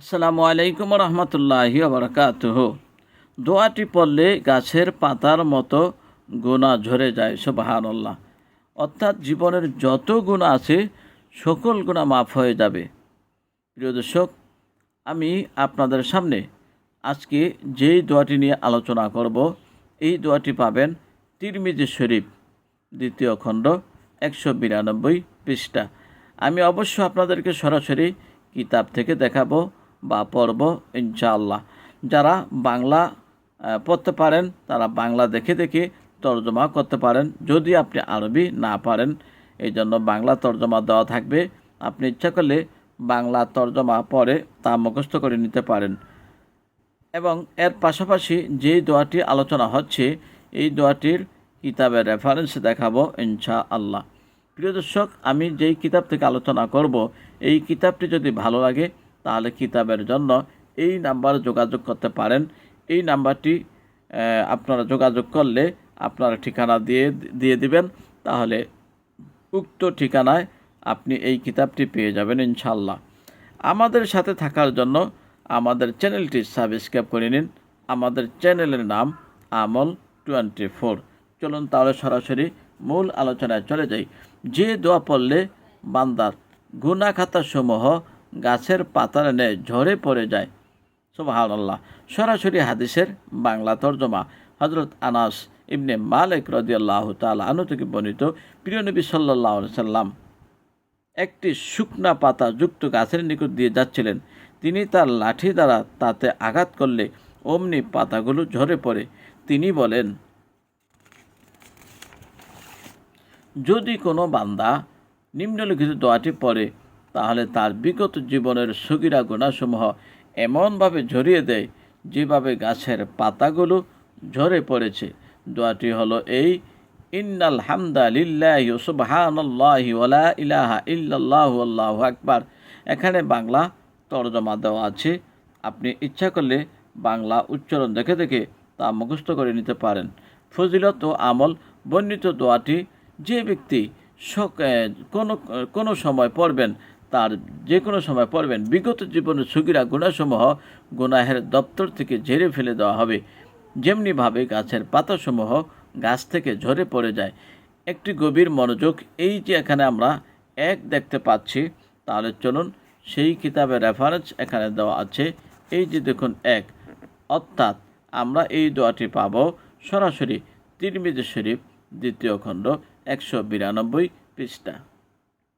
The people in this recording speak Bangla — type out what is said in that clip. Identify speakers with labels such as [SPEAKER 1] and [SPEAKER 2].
[SPEAKER 1] আসসালামু আলাইকুম রহমতুল্লাহি বারকাতুহ। দোয়াটি পড়লে গাছের পাতার মতো গুণা ঝরে যায় সুবাহান্লাহ অর্থাৎ জীবনের যত গুণা আছে, সকল গুণা মাফ হয়ে যাবে। প্রিয় দর্শক, আমি আপনাদের সামনে আজকে যেই দোয়াটি নিয়ে আলোচনা করব, এই দোয়াটি পাবেন তিরমিজি শরীফ, দ্বিতীয় খণ্ড, একশো বিরানব্বই পৃষ্ঠা। আমি অবশ্য আপনাদেরকে সরাসরি কিতাব থেকে দেখাবো বা পড়ব ইনশাআল্লাহ। যারা বাংলা পড়তে পারেন, তারা বাংলা দেখে দেখে তর্জমা করতে পারেন। যদি আপনি আরবি না পারেন এই জন্য বাংলা তর্জমা দেওয়া থাকবে। আপনি ইচ্ছা করলে বাংলা তর্জমা পড়ে তা মুখস্থ করে নিতে পারেন। এবং এর পাশাপাশি যেই দোয়াটি আলোচনা হচ্ছে, এই দোয়াটির কিতাবের রেফারেন্স দেখাবো ইনশা আল্লাহ প্রিয় দর্শক, আমি যেই কিতাব থেকে আলোচনা করব, এই কিতাবটি যদি ভালো লাগে তাহলে কিতাবের জন্য এই নাম্বার যোগাযোগ করতে পারেন। এই নাম্বারটি আপনারা যোগাযোগ করলে আপনারা ঠিকানা দিয়ে দিয়ে দিবেন। তাহলে উক্ত ঠিকানায় আপনি এই কিতাবটি পেয়ে যাবেন ইনশাল্লাহ আমাদের সাথে থাকার জন্য আমাদের চ্যানেলটি সাবস্ক্রাইব করে নিন। আমাদের চ্যানেলের নাম আমল টোয়েন্টি ফোর। চলুন তাহলে সরাসরি মূল আলোচনায় চলে যাই। যে দোয়া পড়লে বান্দার গুনা খাতাসমূহ গাছের পাতার ন্যায় ঝরে পড়ে যায়। সুবাহান আল্লাহ সরাসরি হাদিসের বাংলা তর্জমা। হজরত আনাস ইবনে মালিক রদিয়াল্লাহ তাল আনু থেকে বর্ণিত প্রিয় নবী সাল্লাহ সাল্লাম একটি শুকনা পাতা যুক্ত গাছের নিকট দিয়ে যাচ্ছিলেন। তিনি তার লাঠি দ্বারা তাতে আঘাত করলে অমনি পাতাগুলো ঝরে পড়ে। তিনি বলেন, যদি কোনো বান্দা নিম্নলিখিত দোয়াটি পড়ে তাহলে তার বিগত জীবনের সগিরা গুণাসমূহ এমনভাবে ঝরিয়ে দেয় যেভাবে গাছের পাতাগুলো ঝরে পড়েছে। দোয়াটি হলো এই, ইন্নাল হামদা লিল্লাহি সুবহানাল্লাহি ইলাহা আল্লাহু আকবার। এখানে বাংলা তর্জমা দেওয়া আছে। আপনি ইচ্ছা করলে বাংলা উচ্চারণ দেখে দেখে তা মুখস্থ করে নিতে পারেন। ফজিলত ও আমল বর্ণিত দোয়াটি যে ব্যক্তি কোনো কোনো সময় পড়বেন তার যে কোনো সময় পড়বেন। বিগত জীবনের সুগিরা গুণাসমূহ গুনাহের দপ্তর থেকে ঝেড়ে ফেলে দেওয়া হবে। যেমনিভাবে গাছের পাতাসমূহ গাছ থেকে ঝরে পড়ে যায়। একটি গভীর মনোযোগ, এই যে এখানে আমরা এক দেখতে পাচ্ছি, তাহলে চলুন সেই কিতাবের রেফারেন্স এখানে দেওয়া আছে। এই যে দেখুন, এক। অর্থাৎ আমরা এই দোয়াটি পাব সরাসরি তিরমিজি শরীফ, দ্বিতীয় খণ্ড, একশো বিরানব্বই পৃষ্ঠা।